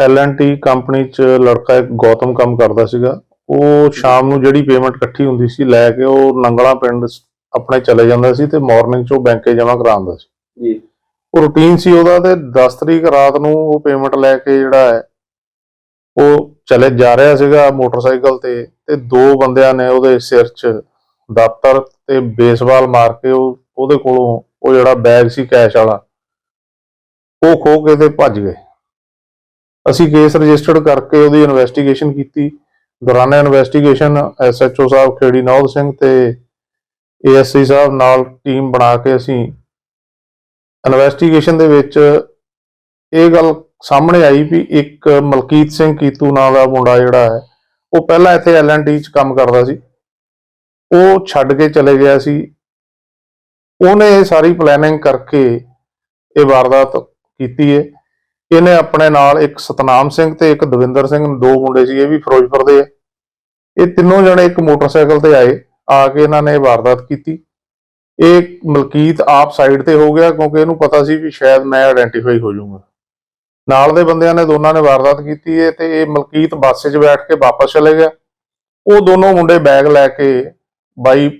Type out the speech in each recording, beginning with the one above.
ਐਲ&ਟੀ company 'ਚ ਲੜਕਾ ਇੱਕ ਗੌਤਮ ਕੰਮ ਕਰਦਾ ਸੀਗਾ। ਉਹ ਸ਼ਾਮ ਨੂੰ ਜਿਹੜੀ ਪੇਮੈਂਟ ਇਕੱਠੀ ਹੁੰਦੀ ਸੀ ਲੈ ਕੇ ਉਹ ਨੰਗਲਾ ਪਿੰਡ ਆਪਣੇ ਚਲੇ ਜਾਂਦਾ ਸੀ ਤੇ ਮਾਰਨਿੰਗ 'ਚ ਉਹ ਬੈਂਕੇ ਜਮ੍ਹਾਂ ਕਰਾਉਂਦਾ ਸੀ। ਜੀ। ਉਹ ਰੂਟੀਨ ਸੀ ਉਹਦਾ ਤੇ 10 ਤਰੀਕ ਰਾਤ ਨੂੰ ਉਹ ਪੇਮੈਂਟ ਲੈ ਕੇ ਜਿਹੜਾ ਹੈ ਉਹ ਚਲੇ ਜਾ ਰਿਹਾ ਸੀਗਾ ਮੋਟਰਸਾਈਕਲ ਤੇ ਤੇ ਦੋ ਬੰਦਿਆਂ ਨੇ ਉਹਦੇ ਸਿਰ 'ਚ ਦਾਤਰ ਤੇ ਬੇਸਬਾਲ ਮਾਰ ਕੇ ਉਹ ਉਹਦੇ ਕੋਲੋਂ ਉਹ ਜਿਹੜਾ ਬੈਗ ਸੀ ਕੈਸ਼ ਵਾਲਾ ਉਹ ਖੋਹ ਕੇ ਤੇ ਭੱਜ ਗਏ। ਅਸੀਂ ਕੇਸ ਰਜਿਸਟਰਡ ਕਰਕੇ ਉਹਦੀ ਇਨਵੈਸਟੀਗੇਸ਼ਨ ਕੀਤੀ। ਦੌਰਾਨ ਇਨਵੈਸਟੀਗੇਸ਼ਨ ਐਸਐਚਓ ਸਾਹਿਬ, ਖੇੜੀ ਨੌਦ ਸਿੰਘ ਤੇ ਏਐਸਸੀ ਸਾਹਿਬ ਨਾਲ ਟੀਮ ਬਣਾ ਕੇ ਅਸੀਂ ਇਨਵੈਸਟੀਗੇਸ਼ਨ ਦੇ ਵਿੱਚ ਇਹ ਗੱਲ ਸਾਹਮਣੇ ਆਈ ਵੀ ਇੱਕ ਮਲਕੀਤ ਸਿੰਘ ਕੀਤੂ ਨਾਂ ਦਾ ਮੁੰਡਾ ਜਿਹੜਾ ਹੈ, ਉਹ ਪਹਿਲਾਂ ਇੱਥੇ ਐਲਐਨਟੀ 'ਚ ਕੰਮ ਕਰਦਾ ਸੀ। ਉਹ ਛੱਡ ਕੇ ਚਲੇ ਗਿਆ ਸੀ। ਉਹਨੇ ਇਹ ਸਾਰੀ ਪਲੈਨਿੰਗ ਕਰਕੇ ਇਹ ਵਾਰਦਾਤ ਕੀਤੀ ਹੈ। ਇਹਨੇ ਆਪਣੇ ਨਾਲ ਇੱਕ ਸਤਨਾਮ ਸਿੰਘ ਤੇ ਇੱਕ ਦਵਿੰਦਰ ਸਿੰਘ, ਦੋ ਮੁੰਡੇ ਸੀ, ਇਹ ਵੀ ਫਿਰੋਜ਼ਪੁਰ ਦੇ ਆ। ਇਹ ਤਿੰਨੋਂ ਜਣੇ ਇੱਕ ਮੋਟਰਸਾਈਕਲ ਤੇ ਆਏ, ਆ ਕੇ ਇਹਨਾਂ ਨੇ ਵਾਰਦਾਤ ਕੀਤੀ। ਇਹ ਮਲਕੀਤ ਆਪ ਸਾਈਡ ਤੇ ਹੋ ਗਿਆ, ਕਿਉਂਕਿ ਇਹਨੂੰ ਪਤਾ ਸੀ ਵੀ ਸ਼ਾਇਦ ਮੈਂ ਆਇਡੈਂਟੀਫਾਈ ਹੋ ਜਾਊਂਗਾ। ਨਾਲ ਦੇ ਬੰਦਿਆਂ ਨੇ ਦੋਨਾਂ ਨੇ ਵਾਰਦਾਤ ਕੀਤੀ ਹੈ ਤੇ ਇਹ ਮਲਕੀਤ ਬੱਸ 'ਚ ਬੈਠ ਕੇ ਵਾਪਸ ਚਲੇ ਗਿਆ। ਉਹ ਦੋਨੋਂ ਮੁੰਡੇ ਬੈਗ ਲੈ ਕੇ ਬਾਈ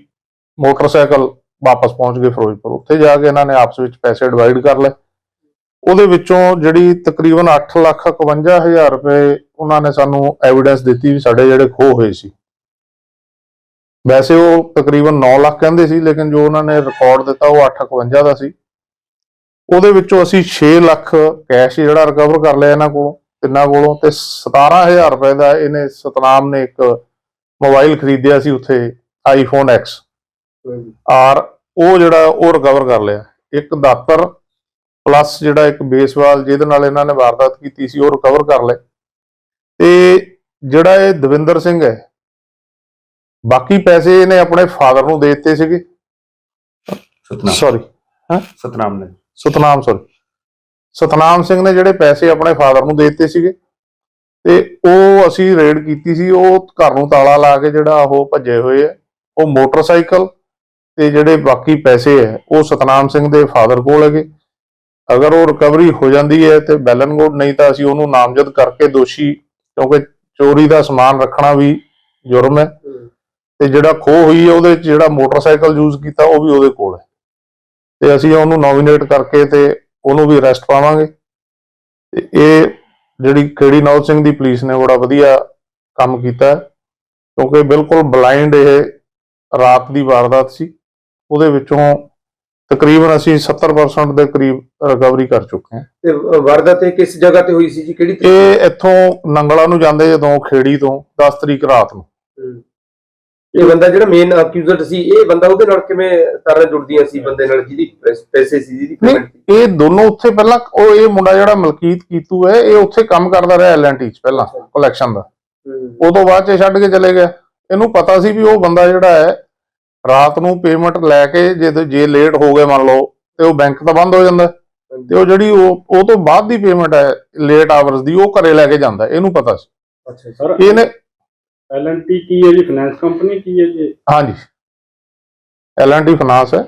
ਮੋਟਰਸਾਈਕਲ ਵਾਪਸ ਪਹੁੰਚ ਗਏ ਫਿਰੋਜ਼ਪੁਰ। ਉੱਥੇ ਜਾ ਕੇ ਇਹਨਾਂ ਨੇ ਆਪਸ ਵਿੱਚ ਪੈਸੇ ਡਿਵਾਈਡ ਕਰ ਲਏ। ਉਹਦੇ ਵਿੱਚੋਂ ਜਿਹੜੀ ਤਕਰੀਬਨ 8 ਲੱਖ 51 ਹਜ਼ਾਰ ਰੁਪਏ ਉਹਨਾਂ ਨੇ ਸਾਨੂੰ ਐਵੀਡੈਂਸ ਦਿੱਤੀ ਵੀ ਸਾਡੇ ਜਿਹੜੇ ਖੋਹ ਹੋਏ ਸੀ। ਵੈਸੇ ਉਹ ਤਕਰੀਬਨ 9 ਲੱਖ ਕਹਿੰਦੇ ਸੀ ਲੇਕਿਨ ਜੋ ਉਹਨਾਂ ਨੇ ਰਿਕਾਰਡ ਦਿੱਤਾ ਉਹ 851 ਦਾ ਸੀ। ਉਹਦੇ ਵਿੱਚੋਂ ਅਸੀਂ 6 ਲੱਖ ਕੈਸ਼ ਜਿਹੜਾ ਰਿਕਵਰ ਕਰ ਲਿਆ ਇਹਨਾਂ ਕੋਲੋਂ ਤਿੰਨਾਂ ਕੋਲੋਂ ਤੇ 17000 ਰੁਪਏ ਦਾ ਇਹਨੇ ਸਤਨਾਮ ਨੇ ਇੱਕ ਮੋਬਾਈਲ ਖਰੀਦਿਆ ਸੀ ਉੱਥੇ ਆਈਫੋਨ X ਆਰ ਉਹ ਜਿਹੜਾ ਉਹ ਰਿਕਵਰ ਕਰ ਲਿਆ। ਇੱਕ ਦਾਤਰ ਪਲੱਸ ਜਿਹੜਾ ਇੱਕ ਬੇਸਬਾਲ ਜਿਹਦੇ ਨਾਲ ਇਹਨਾਂ ਨੇ ਵਾਰਦਾਤ ਕੀਤੀ ਸੀ ਉਹ ਰਿਕਵਰ ਕਰ ਲਏ। ਤੇ ਜਿਹੜਾ ਇਹ ਦਵਿੰਦਰ ਸਿੰਘ ਹੈ ਬਾਕੀ ਪੈਸੇ ਇਹਨੇ ਆਪਣੇ ਫਾਦਰ ਨੂੰ ਦੇ ਦਿੱਤੇ ਸੀਗੇ। ਸਤਨਾਮ। ਸੌਰੀ ਸਤਨਾਮ ਨੇ। ਸਤਨਾਮ ਸੌਰੀ ਸਤਨਾਮ ਸਿੰਘ ਨੇ ਜਿਹੜੇ ਪੈਸੇ ਆਪਣੇ ਫਾਦਰ ਨੂੰ ਦੇ ਦਿੱਤੇ ਸੀਗੇ ਤੇ ਉਹ ਅਸੀਂ ਰੇਡ ਕੀਤੀ ਸੀ। ਉਹ ਘਰ ਨੂੰ ਤਾਲਾ ਲਾ ਕੇ ਜਿਹੜਾ ਉਹ ਭੱਜੇ ਹੋਏ ਆ। ਉਹ ਮੋਟਰਸਾਈਕਲ ਤੇ ਜਿਹੜੇ ਬਾਕੀ ਪੈਸੇ ਹੈ ਉਹ ਸਤਨਾਮ ਸਿੰਘ ਦੇ ਫਾਦਰ ਕੋਲ ਹੈਗੇ। ਅਗਰ ਉਹ ਰਿਕਵਰੀ ਹੋ ਜਾਂਦੀ ਹੈ ਤੇ ਬੈਲਨ ਗੁੱਡ ਨਹੀਂ ਤਾਂ ਅਸੀਂ ਉਹਨੂੰ ਨਾਮਜ਼ਦ ਕਰਕੇ ਦੋਸ਼ੀ, ਕਿਉਂਕਿ ਚੋਰੀ ਦਾ ਸਮਾਨ ਰੱਖਣਾ ਵੀ ਜੁਰਮ ਹੈ। ਤੇ ਜਿਹੜਾ ਖੋਹ ਹੋਈ ਹੈ, ਉਹਦੇ ਵਿੱਚ ਜਿਹੜਾ ਮੋਟਰਸਾਈਕਲ ਯੂਜ਼ ਕੀਤਾ, ਉਹ ਵੀ ਉਹਦੇ ਕੋਲ ਹੈ। ਤੇ ਅਸੀਂ ਉਹਨੂੰ ਨੋਮੀਨੇਟ ਕਰਕੇ ਤੇ ਉਹਨੂੰ ਵੀ ਅਰੈਸਟ ਪਾਵਾਂਗੇ। ਤੇ ਇਹ ਜਿਹੜੀ ਖੇੜੀ ਨੌਜ ਸਿੰਘ ਦੀ ਪੁਲਿਸ ਨੇ ਬੜਾ ਵਧੀਆ ਕੰਮ ਕੀਤਾ ਕਿਉਂਕਿ ਬਿਲਕੁਲ ਬਲਾਈਂਡ ਇਹ ਰਾਤ ਦੀ ਵਾਰਦਾਤ ਸੀ। ਉਹਦੇ ਵਿੱਚੋਂ ਤਕਰੀਬਨ ਅਸੀਂ 70% ਦੇ ਕਰੀਬ ਰਿਕਵਰੀ ਕਰ ਚੁੱਕੇ ਹਾਂ। ਤੇ ਵਾਰਦਾਤ ਇਹ ਕਿਸ ਜਗ੍ਹਾ ਤੇ ਹੋਈ ਸੀ ਜੀ? ਕਿਹੜੀ ਤਰੀਕ ਇਹ ਇੱਥੋਂ ਨੰਗਲਾ ਨੂੰ ਜਾਂਦੇ ਜਦੋਂ ਖੇੜੀ ਤੋਂ 10 ਤਰੀਕ ਰਾਤ ਨੂੰ। ਇਹ ਬੰਦਾ ਜਿਹੜਾ ਮੇਨ ਅਕਿਊਜ਼ਡ ਸੀ ਇਹ ਬੰਦਾ ਉਹਦੇ ਨਾਲ ਕਿਵੇਂ ਤਾਰਾਂ ਜੁੜਦੀਆਂ ਸੀ ਬੰਦੇ ਨਾਲ ਜਿਹਦੀ ਪੈਸ- ਸੀ ਜਿਹਦੀ ਸੀ? ਇਹ ਦੋਨੋਂ ਉੱਥੇ ਪਹਿਲਾਂ ਉਹ ਇਹ ਮੁੰਡਾ ਜਿਹੜਾ ਮਲਕੀਤ ਕੀਤੂ ਹੈ ਇਹ ਉੱਥੇ ਕੰਮ ਕਰਦਾ ਰਿਹਾ ਐਲਐਨਟੀ ਚ ਪਹਿਲਾਂ ਕਲੈਕਸ਼ਨ ਦਾ। ਤੋਂ ਬਾਅਦ ਚ ਛੱਡ ਕੇ ਚਲੇ ਗਿਆ। ਇਹਨੂੰ ਪਤਾ ਸੀ ਵੀ ਉਹ ਬੰਦਾ ਜਿਹੜਾ ਹੈ ਰਾਤ ਨੂੰ ਪੇਮੈਂਟ ਲੈ ਕੇ ਜੇ ਤੇ- ਜੇ ਲੇਟ ਹੋ ਗਏ ਮੰਨ ਲਓ ਤੇ ਉਹ ਬੈਂਕ ਤਾਂ ਬੰਦ ਹੋ ਜਾਂਦਾ। ਤੇ ਉਹ ਜਿਹੜੀ ਉਹ ਉਹ ਤੋਂ ਬਾਅਦ ਦੀ ਪੇਮੈਂਟ ਹੈ ਲੇਟ ਆਵਰਸ ਦੀ ਉਹ ਘਰੇ ਲੈ ਕੇ ਜਾਂਦਾ। ਇਹਨੂੰ ਪਤਾ ਸੀ। ਅੱਛਾ। ਸਰ ਇਹਨੇ ਐਲਐਨਟੀ ਕੀ ਹੈ ਜੀ? ਫਾਈਨੈਂਸ ਕੰਪਨੀ ਕੀ ਹੈ ਜੀ? ਹਾਂਜੀ। ਐਲਐਨਟੀ ਫਾਈਨਾਂਸ ਹੈ।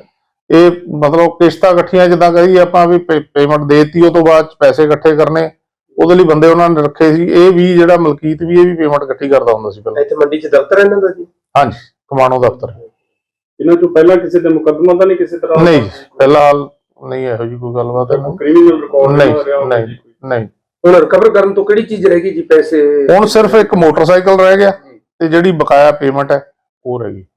ਇਹ ਮਤਲਬ ਕਿਸ਼ਤਾਂ ਇਕੱਠੀਆਂ ਜਿੱਦਾਂ ਕਹੀ ਆਪਾਂ ਵੀ ਪੇਮੈਂਟ ਦੇਤੀ ਉਹ ਤੋਂ ਬਾਅਦ 'ਚ ਪੈਸੇ ਇਕੱਠੇ ਕਰਨੇ। ਉਹਦੇ ਲਈ ਬੰਦੇ ਉਹਨਾਂ ਨੇ ਰੱਖੇ ਸੀ। ਇਹ ਵੀ ਜਿਹੜਾ ਮਲਕੀਤ ਵੀ ਇਹ ਵੀ ਪੇਮੈਂਟ ਇਕੱਠੀ ਕਰਦਾ ਹੁੰਦਾ ਸੀ ਪਹਿਲਾਂ। ਇੱਥੇ ਮੰਡੀ 'ਚ ਦਫ਼ਤਰ ਇਹਨਾਂ ਦਾ ਜੀ? ਹਾਂਜੀ ਕਮਾਣੋ ਦਫ਼ਤਰ। ਇਹਨਾਂ ਤੋਂ ਪਹਿਲਾਂ ਕਿਸੇ ਦੇ ਮੁਕੱਦਮਾ ਤਾਂ ਨਹੀਂ ਕਿਸੇ ਤਰ੍ਹਾਂ ਨਹੀਂ ਫਿਲਹਾਲ ਨਹੀਂ ਇਹੋ ਜੀ ਕੋਈ ਗੱਲਬਾਤ ਹੈ ਕ੍ਰਿਮੀਨਲ ਰਿਕਾਰਡ ਨਹੀਂ ਨਹੀਂ ਨਹੀਂ ਹੁਣ ਰਿਕਵਰ ਕਰਨ ਤੋਂ ਕਿਹੜੀ ਚੀਜ਼ ਰਹਿ ਗਈ ਜੀ ਪੈਸੇ? ਹੁਣ ਸਿਰਫ ਇੱਕ ਮੋਟਰਸਾਈਕਲ ਰਹਿ ਗਿਆ ਤੇ ਜਿਹੜੀ ਬਕਾਇਆ ਪੇਮੈਂਟ ਹੈ ਉਹ ਰਹਿ ਗਈ।